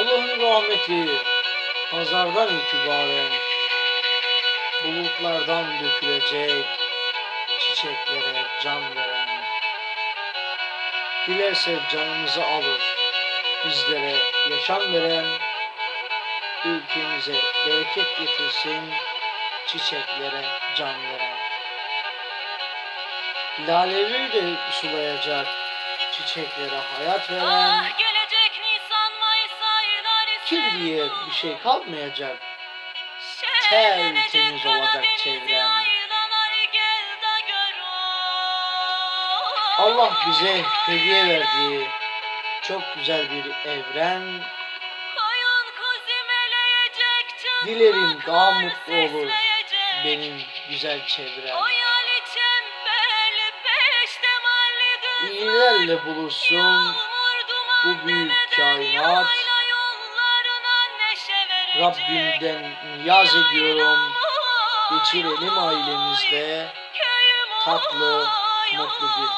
Allah'ın rahmeti pazardan itibaren bulutlardan dökülecek çiçeklere can veren. Dilerse canımızı alır, bizlere yaşam veren, ülkemize bereket getirsin, çiçeklere can veren. Laleleri de sulayacak, çiçeklere hayat veren, Ah ayları kir diye bir şey kalmayacak. tertemiz olacak çevrem. Allah bize hediye verdiği çok güzel bir evren, Dilerim daha mutlu olur benim güzel çevrem. İyilerle buluşsun bu büyük kainat. Rabbimden niyaz ediyorum. Geçirelim ailemizde tatlı, mutlu bir